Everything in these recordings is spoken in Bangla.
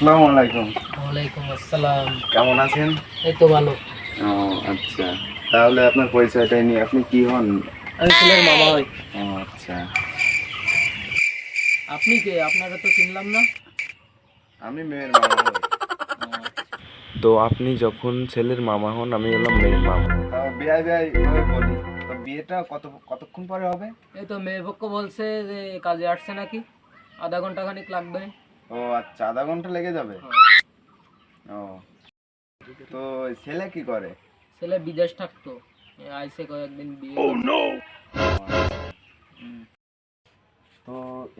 আসসালামু আলাইকুম। ওয়ালাইকুম আসসালাম। কেমন আছেন? এই তো ভালো। ও আচ্ছা। তাহলে আপনার পরিচয়টা নিয়ে আপনি কি হন? আমি ছেলের মামা হই। ও আচ্ছা। আপনি কে? আপনারা তো চিনলাম না। আমি মেয়ের মামা হই। তো আপনি যখন ছেলের মামা হন আমি হলাম মেয়ের মামা। বিয়ে বিয়ে বলি। তো বিয়েটা কত কতক্ষণ পরে হবে? এই তো মেয়ে পক্ষ বলছে যে কাজে আসছে নাকি? আধা ঘণ্টা খানিক লাগবে। ও আচ্ছা আধা ঘণ্টা লেগে যাবে? ও তো ছেলে কি করে? ছেলে বিদেশ থাকতো আইসে কয়েকদিন বিয়ে তো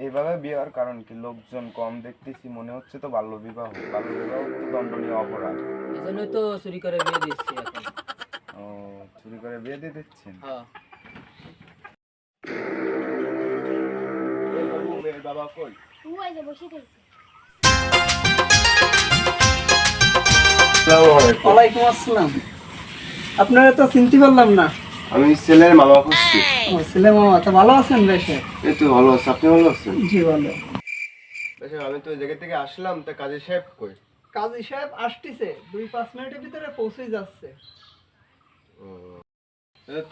এইভাবে বিয়ে হওয়ার কারণ কি? লোকজন কম দেখতেছি মনে হচ্ছে তো বাল্য বিবাহ। বাল্য বিবাহ তো দণ্ডনীয় অপরাধ। এই জন্যই তো চুরি করে বিয়ে দিচ্ছি এখন। ও চুরি করে বিয়ে দিয়ে দিচ্ছেন? হ্যাঁ। বাবা কই? ওয়ালাইকুম আসসালাম। আপনারা তো চিনতে পারলাম না। আমি ছেলের মামা খুঁজছি। ও ছেলে মামা। তো ভালো আছেন বেশে? এই তো ভালো আছে। আপনি ভালো আছেন? জি ভালো। বেশ আমি তো ওই জায়গা থেকে আসলাম। তা কাজী সাহেব কই? কাজী সাহেব আসতেছে। দুই পাঁচ মিনিটের ভিতরে পৌঁছে যাচ্ছে।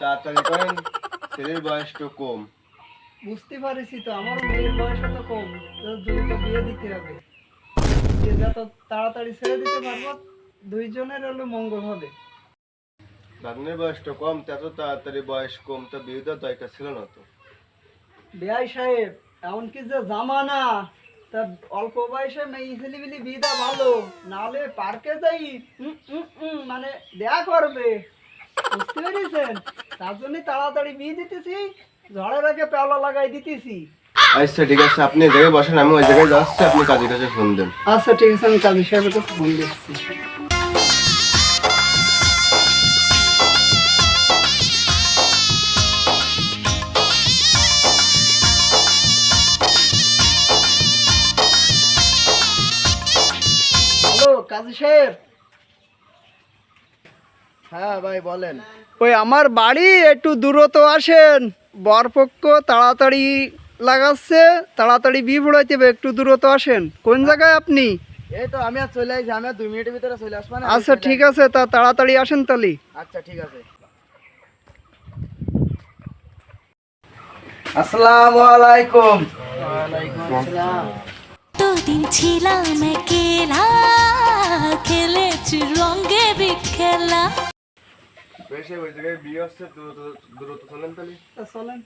তাড়াতাড়ি করেন। ছেলের বয়স তো কম। বুঝতে পারিছি তো আমার মেয়ের বয়স তো কম। তো দ্রুত বিয়ে দিতে হবে। যত তাড়াতাড়ি ছেড়ে দিতে পারব দুইজনের হলো মঙ্গল হবে। ভাগ্নের বয়স তো কম তা এত তাড়াতাড়ি বয়স কম তো বিয়ে দেওয়ার দরকার ছিল না তো। সাহেব এমনকি যে জামানা তা অল্প বয়সে মেয়ে ছেলেবিলি বিদা ভালো নালে পার্কে যাই মানে দেয়া করবে। বুঝতে পেরেছেন? তার জন্য তাড়াতাড়ি বিয়ে দিতেছি ঝড়ের আগে পেওলা লাগাই দিতেছি। আচ্ছা ঠিক আছে আপনি জায়গায় বসেন আমি ওই জায়গায় যাচ্ছি আপনি কাজের কাছে ফোন দেন। আচ্ছা ঠিক আছে আমি কাজী সাহেবের কাছে ফোন দিচ্ছি। কাজী সাহেব। হ্যাঁ ভাই বলেন। ওই আমার বাড়ি একটু দূরত্ব আসেন বরপক্ষ তাড়াতাড়ি লাগাচ্ছে তাড়াতাড়ি বিয়ে পড়াইতে হবে একটু দূরত আসেন। কোন জায়গায় আপনি? এই তো আমি আর চলে আসছি আমি আর দুই মিনিটের ভিতরে চলে আসব না? আচ্ছা ঠিক আছে তা তাড়াতাড়ি আসেন তালি আচ্ছা ঠিক আছে। আসসালামু আলাইকুম। দুদিন ছিলাম একেলা খেলেছি রঙের খেলা বেশি ওই জায়গায় বিয়ে হচ্ছে দ্রুত দ্রুত চলেন তাহলে। চলেন।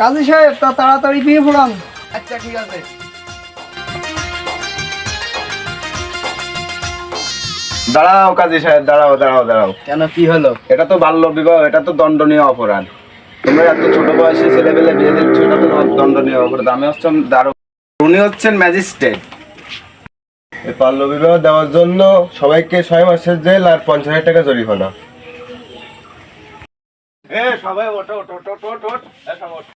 কাজী সাহেব তা তাড়াতাড়ি বিয়ে পড়ান। আচ্ছা ঠিক আছে। দাঁড়াও কাজী সাহেব দাঁড়াও দাঁড়াও দাঁড়াও। কেন কি হলো? এটা তো বাল্য বিবাহ এটা তো দণ্ডনীয় অপরাধ। তোমরা এত ছোট বয়সে ছেলেবেলে বিয়ে দিচ্ছ এটা তো দণ্ডনীয় অপরাধ? আমি হচ্ছেন দারো উনি হচ্ছেন ম্যাজিস্ট্রেট। এই বাল্য বিবাহ দেওয়ার জন্য সবাইকে ছয় মাসের জেল আর পঞ্চাশ হাজার টাকা জরিমানা। এ সবাই ওঠো ওঠো ওঠো ওঠো ওঠো।